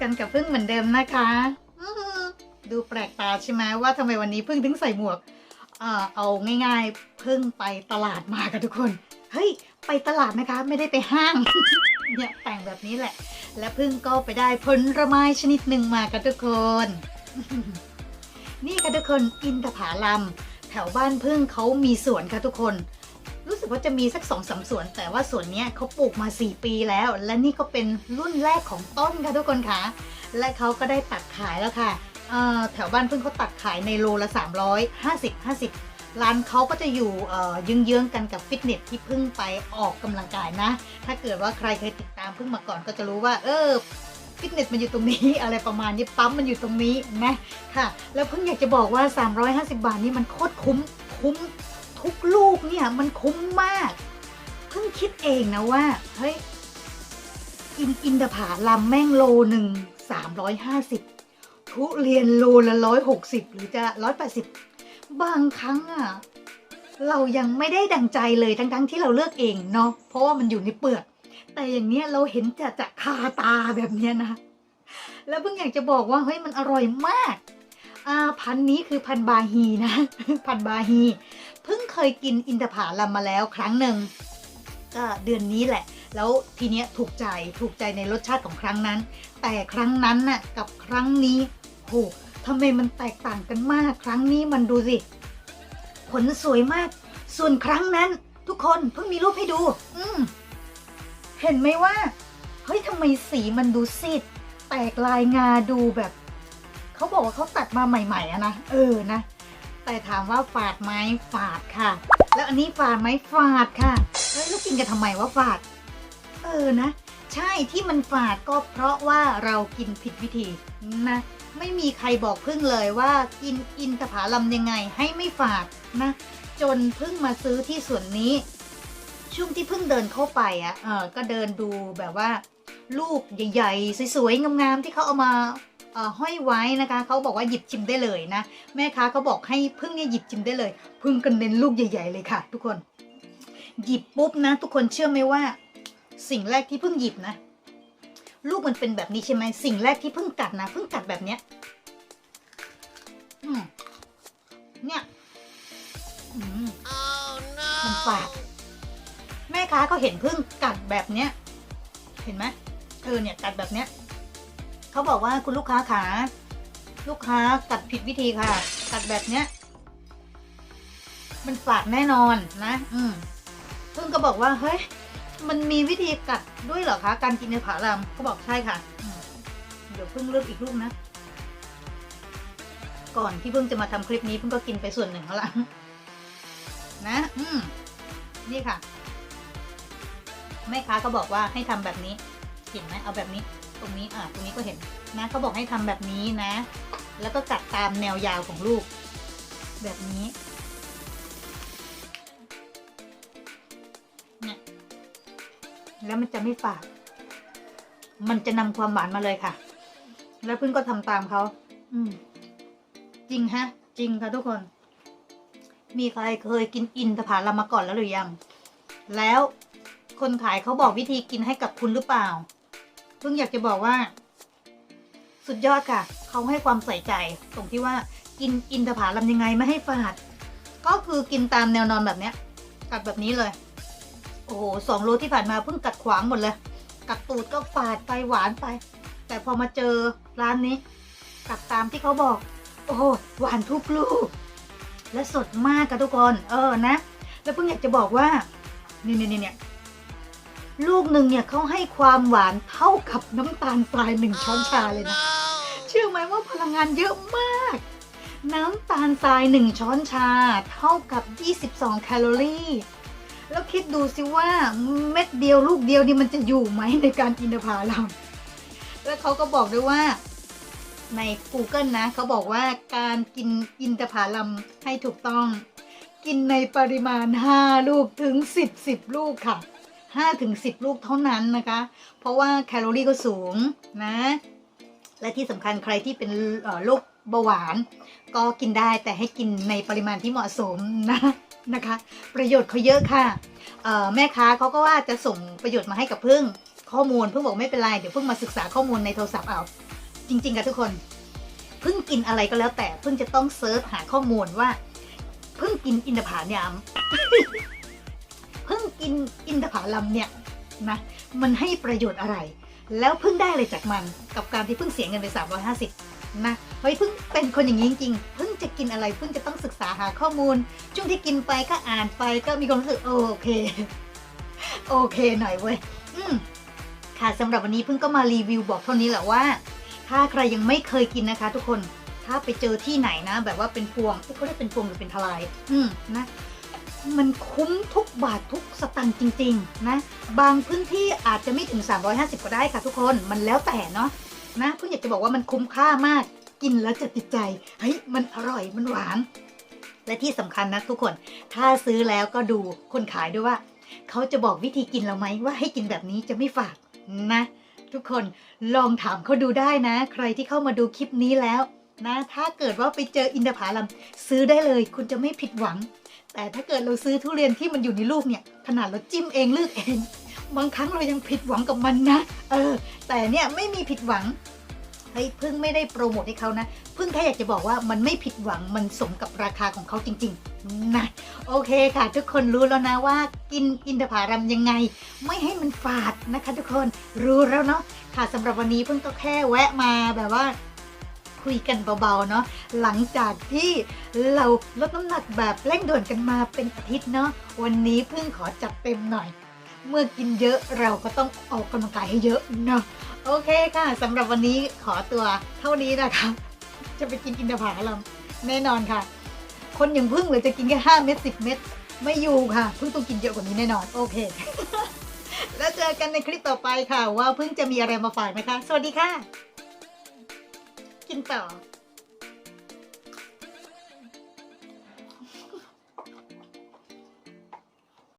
กันกับพึ่งเหมือนเดิมนะคะอื้อหือดูแปลกตาใช่ไหมว่าทำไมวันนี้พึ่งถึงใส่หมวกเอ่อเอาง่ายๆพึ่งไปตลาดมากันทุกคน เฮ้ย ไปตลาดนะคะไม่ได้ไปห้างเนี่ยแต่งแบบนี้แหละ และพึ่งก็ไปได้ผลไม้ชนิดหนึ่งมากันทุกคน นี่ค่ะทุกคนอินทผลัมแถวบ้านพึ่งเขามีสวนค่ะทุกคนรู้ สึกว่าจะมีสักสองสามสวน แต่ว่าสวนเนี้ยเขาปลูกมา 4 ปีแล้ว และนี่ก็เป็นรุ่นแรกของต้นค่ะทุกคนคะและเขาก็ได้ตัดขายแล้วค่ะแถวบ้านพึ่งเขาตัดขายในโลละ 350 50 ร้านเขาก็จะอยู่เอ่อเยื้องๆกันกับฟิตเนสที่พึ่งไปออกกำลังกายนะ ถ้าเกิดว่าใครเคยติดตามพึ่งมาก่อนก็จะรู้ว่า เออฟิตเนสมันอยู่ตรงนี้อะไรประมาณนี้ปั๊มมันอยู่ตรงนี้นะค่ะ แล้วเพิ่งอยากจะบอกว่า 350 บาทนี่มันโคตรคุ้มคุ้ม ทุกลูกเนี่ยมันคุ้มมาก เพิ่งคิดเองนะว่า เฮ้ย กินอินทผลัมแม่งโลหนึ่งสามร้อยห้าสิบทุเรียนโลละร้อยหกสิบหรือจะร้อยแปดสิบบางครั้งอะเรายังไม่ได้ดังใจเลยทั้งๆที่เราเลือกเองเนาะเพราะว่ามันอยู่ในเปลือก แต่อย่างเนี้ยเราเห็นจะจะคาตาแบบเนี้ยนะ แล้วเพิ่งอยากจะบอกว่าเฮ้ยมันอร่อยมาก อ่าพันธุ์นี้คือพันธุ์บาฮีนะ พันธุ์บาฮี เพิ่งเคยกินอินทผลัมมาแล้วครั้งหนึ่งก็เดือนนี้แหละ แล้วทีเนี้ยถูกใจถูกใจในรสชาติของครั้งนั้น แต่ครั้งนั้นน่ะกับครั้งนี้โหทำไมมันแตกต่างกันมาก ครั้งนี้มันดูสิ ผลสวยมาก ส่วนครั้งนั้นทุกคนเพิ่งมีรูปให้ดู อืมเห็นไหมว่า เฮ้ยทำไมสีมันดูซีดแตกลายงาดูแบบ เขาบอกว่าเขาตัดมาใหม่ ๆอะนะ เออนะ แต่ถามว่าฝาดไหมฝาดค่ะ แล้วอันนี้ฝาดไหมฝาดค่ะเฮ้ยล้วกินกันทำไมว่าฝาด เออนะ ใช่ที่มันฝาดก็เพราะว่าเรากินผิดวิธีนะไม่มีใครบอกพึ่งเลยว่ากินอินทผลัมยังไงให้ไม่ฝาดนะ จนพึ่งมาซื้อที่สวนนี้ ช่วงที่พิ่งเดินเข้าไปอะเออก็เดินดูแบบว่า ลูกใหญ่ๆ สวยๆงามๆที่เขาเอามา ห้อยไว้นะคะเขาบอกว่าหยิบชิมได้เลยนะ แม่ค้าเขาบอกให้พึ่งเนี่ยหยิบชิมได้เลยพึ่งกันเน้นลูกใหญ่ ๆ เลยค่ะ ทุกคน หยิบปุ๊บนะ ทุกคนเชื่อไหมว่า สิ่งแรกที่พึ่งหยิบนะ ลูกมันเป็นแบบนี้ใช่ไหมสิ่งแรกที่พึ่งกัดนะพึ่งกัดแบบเนี้ยเนี่ยมมันฝาดแม่ค้าก็เห็นพึ่งกัดแบบเนี้ย เห็นไหมเออเนี่ยกัดแบบเนี้ย เขาบอกว่าคุณลูกค้าขา ลูกค้ากัดผิดวิธีค่ะกัดแบบเนี้ย มันฝาดแน่นอนนะ อืมพึ่งก็บอกว่า เฮ้ย มันมีวิธีกัดด้วยเหรอคะ การกินในผาลามเขาบอกใช่ค่ะ เดี๋ยวพึ่งเลือกอีกลูกนะ ก่อนที่พึ่งจะมาทำคลิปนี้พึ่งก็กินไปส่วนหนึ่งแล้วล่ะนะ อืม นี่ค่ะ แม่ค้าก็บอกว่าให้ทำแบบนี้ เห็นไหมเอาแบบนี้ ตรงนี้อ่าตรงนี้ก็เห็นนะเขาบอกให้ทำแบบนี้นะ แล้วก็กัดตามแนวยาวของลูก แบบนี้เนี่ยแล้วมันจะไม่ฝาด มันจะนำความหวานมาเลยค่ะ แล้วเพิ่งก็ทำตามเขาอืม จริงฮะ จริงค่ะทุกคน มีใครเคยกินอินทผลัมมาก่อนแล้วหรือยัง แล้วคนขายเขาบอกวิธีกินให้กับคุณหรือเปล่า เพิ่งอยากจะบอกว่า สุดยอดค่ะ เขาให้ความใส่ใจตรงที่ว่ากินอินทผลัมยังไงไม่ให้ฝาด ก็คือกินตามแนวนอนแบบเนี้ยกัดแบบนี้เลย โอ้โหสองโลที่ผ่านมาเพิ่งกัดขวางหมดเลย กัดตูดก็ฝาดไปหวานไป แต่พอมาเจอร้านนี้ กัดตามที่เขาบอก โอ้โหหวานทุกลูก และสดมากค่ะทุกคน เออนะ แล้วเพิ่งอยากจะบอกว่า นี่นี่นี่เนี่ย ลูกหนึ่งเนี่ยเขาให้ความหวานเท่ากับน้ำตาลทรายหนึ่งช้อนชาเลยนะ เชื่อไหมว่าพลังงานเยอะมาก น้ำตาลทรายหนึ่งช้อนชาเท่ากับ 22 แคลอรี่ แล้วคิดดูสิว่าเม็ดเดียวลูกเดียวนี่มันจะอยู่ไหมในการกินผาลัมแล้วเขาก็บอกด้วยว่าใน Google นะเขาบอกว่าการกินอินทผลัมให้ถูกต้อง กินในปริมาณ 5 ลูกถึง 10 10 ลูกค่ะ 5ถึง10 ลูกเท่านั้นนะคะ เพราะว่าแคลอรี่ก็สูงนะ และที่สำคัญใครที่เป็นโรคเบาหวาน ก็กินได้แต่ให้กินในปริมาณที่เหมาะสมนะนะคะ ประโยชน์เขาเยอะค่ะ แม่ค้าเขาก็ว่าจะส่งประโยชน์มาให้กับพึ่งข้อมูลเพิ่งบอกไม่เป็นไร เดี๋ยวเพิ่งมาศึกษาข้อมูลในโทรศัพท์เอาจริงๆค่ะทุกคนเพิ่งกินอะไรก็แล้วแต่เพิ่งจะต้องเซิร์ชหาข้อมูลว่าเพิ่งกินอินทผลัมเพิ่ งกินอินทผลัมเนี่ยนะมันให้ประโยชน์อะไร แล้วเพิ่งได้อะไรจากมันกับการที่เพิ่งเสียเงินไป 350นะเฮ้ยเพิ่งเป็นคนอย่างนี้จริงๆเพิ่งจะกินอะไรเพิ่งจะต้องศึกษาหาข้อมูล ช่วงที่กินไปก็อ่านไปก็มีความรู้สึกโอเค โอเคหน่อยเว้ยอืมค่ะสำหรับวันนี้เพิ่งก็มารีวิวบอกเท่านี้แหละว่า ถ้าใครยังไม่เคยกินนะคะ ทุกคนถ้าไปเจอที่ไหนนะ แบบว่าเป็นพวงเขาเรียกเป็นพวงหรือเป็นทลาย อืมนะ มันคุ้มทุกบาททุกสตังค์จริง ๆ นะ บางพื้นที่อาจจะไม่ถึง 350 ก็ได้ค่ะทุกคนมันแล้วแต่เนาะนะเพิ่งอยากจะบอกว่ามันคุ้มค่ามากกินแล้วจะติดใจเฮ้ยมันอร่อยมันหวาน และที่สำคัญนะทุกคน ถ้าซื้อแล้วก็ดูคนขายด้วยว่า เขาจะบอกวิธีกินเราไหมว่าให้กินแบบนี้จะไม่ฝาดนะ ทุกคนลองถามเขาดูได้นะ ใครที่เข้ามาดูคลิปนี้แล้วนะ ถ้าเกิดว่าไปเจออินทผลัมซื้อได้เลย คุณจะไม่ผิดหวัง แต่ถ้าเกิดเราซื้อทุเรียนที่มันอยู่ในลูกเนี่ย ขนาดเราจิ้มเองเลือกเอง บางครั้งเรายังผิดหวังกับมันนะ เออ แต่เนี่ยไม่มีผิดหวังเฮ้ยพึ่งไม่ได้โปรโมทให้เขานะ พึ่งแค่อยากจะบอกว่ามันไม่ผิดหวังมันสมกับราคาของเขาจริง ๆ นะ โอเคค่ะ ทุกคนรู้แล้วนะว่า กินอินทผลัมยังไง ไม่ให้มันฝาดนะคะ ทุกคนรู้แล้วเนาะค่ะสำหรับวันนี้พึ่งก็แค่แวะมาแบบว่า คุยกันเบา ๆ เนาะหลังจากที่เราลดน้ำหนักแบบเร่งด่วนกันมาเป็นอาทิตย์เนาะวันนี้พึ่งขอจัดเต็มหน่อย เมื่อกินเยอะเราก็ต้องออกกำลังกายให้เยอะเนาะโอเคค่ะสำหรับวันนี้ขอตัวเท่านี้นะคะ จะไปกินอินทผลัมแน่นอนค่ะ คนอย่างพึ่งเลยจะกินแค่5เม็ด10 เม็ดไม่อยู่ค่ะพึ่งต้องกินเยอะกว่านี้แน่นอนโอเค แล้วเจอกันในคลิปต่อไปค่ะ ว่าพึ่งจะมีอะไรมาฝากนะคะ สวัสดีค่ะ กินต่อ